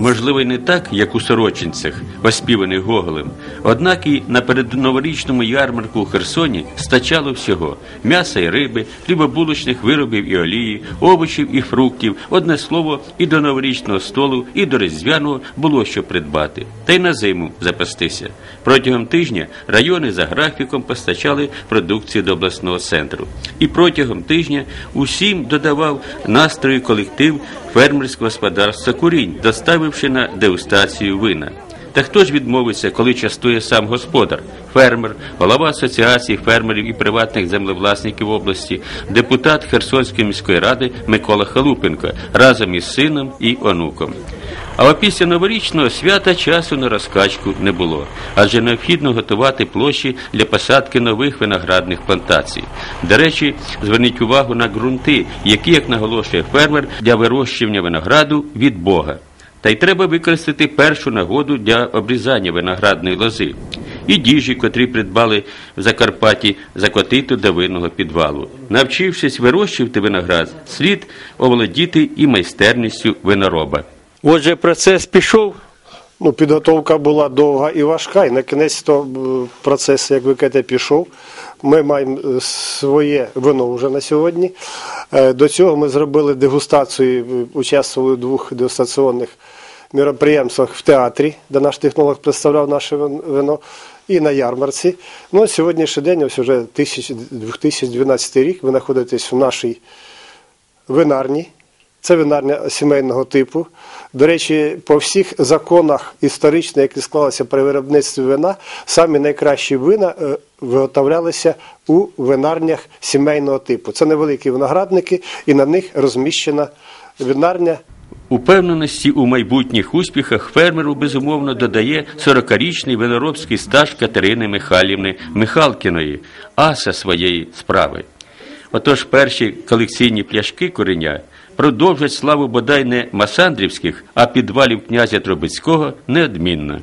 Можливо, й не так, як у сорочинцях, оспіваних Гоголем. Однак і на передноворічному ярмарку у Херсоні стачало всього: м'яса і риби, хлібобулочних виробів і олії, овочів і фруктів. Одне слово, і до новорічного столу, і до різдвяного було що придбати, та й на зиму запастися. Протягом тижня райони за графіком постачали продукцію до обласного центру. І протягом тижня усім додавав настрою колектив фермерського господарство Курінь, доставивши на дегустацію вина. Та хто ж відмовиться, коли частує сам господар, фермер, голова асоціації фермерів і приватних землевласників області, депутат Херсонської міської ради Микола Халупенко разом із сином і онуком. А після новорічного свята часу на розкачку не було, адже необхідно готувати площі для посадки нових виноградних плантацій. До речі, зверніть увагу на ґрунти, які, як наголошує фермер, для вирощування винограду від Бога. Та й треба використати першу нагоду для обрізання виноградної лози. І діжі, котрі придбали в Закарпатті закотити до винного підвалу. Навчившись вирощувати виноград, слід оволодіти і майстерністю винороба. Отже, процес пішов. Ну, підготовка була довга і важка, і на кінець то е, процес, як ви кажете, пішов. Ми маємо е, своє вино вже на сьогодні. Е, До цього ми зробили дегустацію, участвували в двох дегустаційних мероприємствах в театрі, де наш технолог представляв наше вино, і на ярмарці. Ну, сьогоднішній день, ось вже 2012 рік, ви знаходитесь в нашій винарні. Це винарня сімейного типу. До речі, по всіх законах історично, які склалися при виробництві вина, самі найкращі вина е, виготовлялися у винарнях сімейного типу. Це невеликі виноградники, і на них розміщена винарня. Упевненості у майбутніх успіхах фермеру безумовно додає 40-річний виноробський стаж Катерини Михайлівни Михалкіної, аса своєї справи. Отож перші колекційні пляшки кореня продовжать славу бодай не масандрівських, а підвалів князя Трубецького неодмінно.